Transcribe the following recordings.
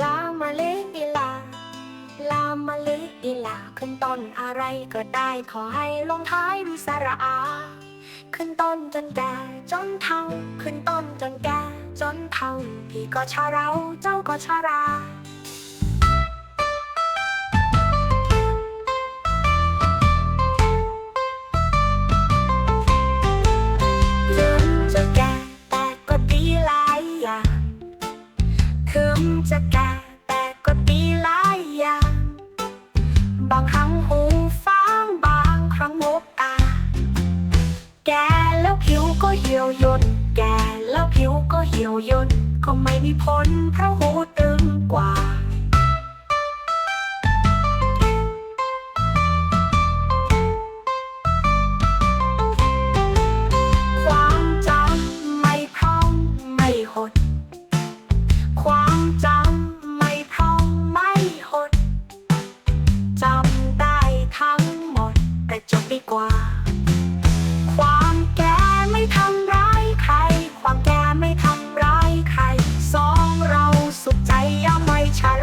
ลามาลิอีลา ลามาลิอีลา ขึ้นต้นอะไรก็ได้ขอให้ลงท้ายด้วยสระอา ขึ้นต้นจนแก่จนเฒ่า ขึ้นต้นจนแก่จนเฒ่า พี่ก็ชาเราเจ้าก็ชาราจะแก่แต่ก็ดีหลายอย่างถึงจะ ยวยนก็ไม่มีผลเพราะหูตึงกว่า ความจำไม่พร่องไม่หด ความจำไม่พร่องไม่หด จำได้ทั้งหมดแต่จบดีกว่า ใจ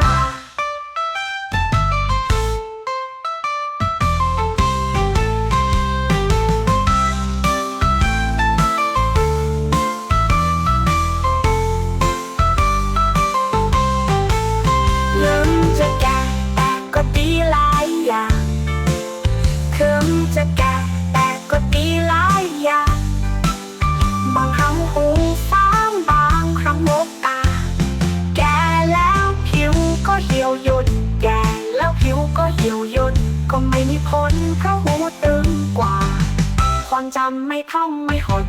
เหี่ยวย่นแก่แล้วผิวก็เหี่ยวย่นก็ไม่มีผลเพราะหูตึงกว่า ความจำไม่ท่าไม่หด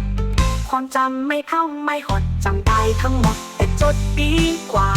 ความจำไม่ท่าไม่หดจำได้ทั้งหมดแต่จดดีกว่า